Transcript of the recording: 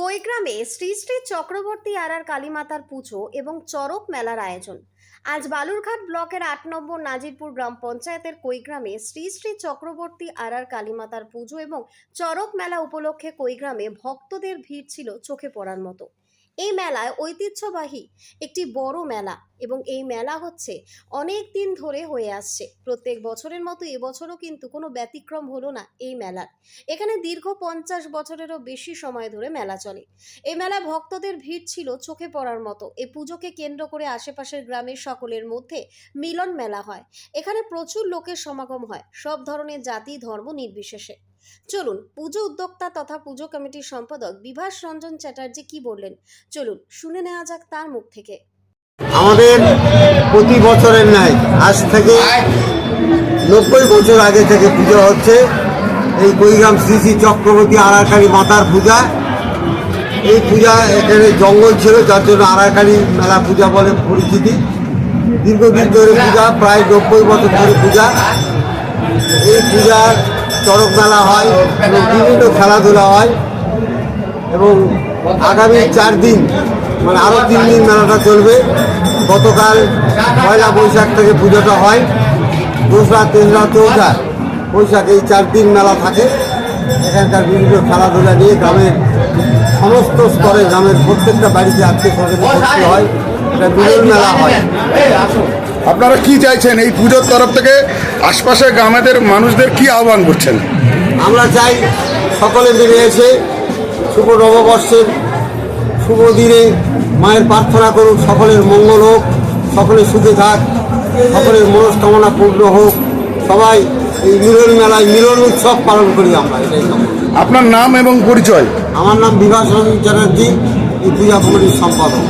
কৈগ্রামে শ্রী শ্রী চক্রবর্তী আরার কালীমাতার পুজো এবং চরক মেলার আয়োজন। আজ বালুরঘাট ব্লকের আট নম্বর নাজিরপুর গ্রাম পঞ্চায়েতের কৈগ্রামে শ্রী শ্রী চক্রবর্তী আরার কালীমাতার পুজো এবং চরক মেলা উপলক্ষে কৈগ্রামে ভক্তদের ভিড় ছিল চোখে পড়ার মতো। এই মেলায় ঐতিহ্যবাহী একটি বড় মেলা এবং এই মেলা হচ্ছে অনেক দিন ধরে হয়ে আসছে। প্রত্যেক বছরের মতো এবছরও কিন্তু কোনো ব্যতিক্রম হলো না এই মেলার। এখানে দীর্ঘ পঞ্চাশ বছরেরও বেশি সময় ধরে মেলা চলে। এই মেলায় ভক্তদের ভিড় ছিল চোখে পড়ার মতো। এই পুজোকে কেন্দ্র করে আশেপাশের গ্রামের সকলের মধ্যে মিলন মেলা হয়। এখানে প্রচুর লোকের সমাগম হয়। সব ধরনের জাতি, ধর্ম নির্বিশেষে। চলুন, পুজো উদ্যোক্তা তথা পুজো কমিটির সম্পাদক বিভাস রঞ্জন চ্যাটার্জি কি বললেন? চলুন, শুনে নেওয়া যাক তার মুখ থেকে। আমাদের প্রতি বছরের ন্যায় আজ থেকে নব্বই বছর আগে থেকে পুজো হচ্ছে। এই কৈগ্রাম শ্রী শ্রী চক্রবর্তী আড়াকালী মাতার পূজা। এই পূজা এখানে জঙ্গল ছিল, যার জন্য আড়াকালী মেলা পূজা বলে পরিচিতি। দীর্ঘদিন ধরে পূজা, প্রায় নব্বই বছর ধরে পূজা। এই পূজার চড়ক মেলা হয় এবং বিভিন্ন খেলাধুলা হয় এবং আগামী চার দিন মানে আরও তিন দিন মেলাটা চলবে। গতকাল পয়লা বৈশাখ থেকে পুজোটা হয়, দোসরা তেসরা চৌঠা বৈশাখ এই চার দিন মেলা থাকে। এখানকার বিভিন্ন খেলাধুলা নিয়ে গ্রামের সমস্ত স্তরে গ্রামের প্রত্যেকটা বাড়িতে স্বজন ভর্তি হয়। এটা মিলন মেলা হয়। আপনারা কি চাইছেন? এই পুজোর তরফ থেকে আশপাশের গ্রামেদের মানুষদের কি আহ্বান করছেন? আমরা চাই সকলে মিলে এসে শুভ নববর্ষের শুভ দিনে মায়ের প্রার্থনা করুক সকলের মঙ্গল হোক সকলে সুখে থাক সকলের মনস্কামনা পূর্ণ হোক। সবাই এই মিলন মেলায় মিলন উৎসব পালন করি আমরা এটাই আপনার নাম এবং পরিচয়? আমার নাম বিভাস চ্যাটার্জি এই পূজা কমিটির সম্পাদক।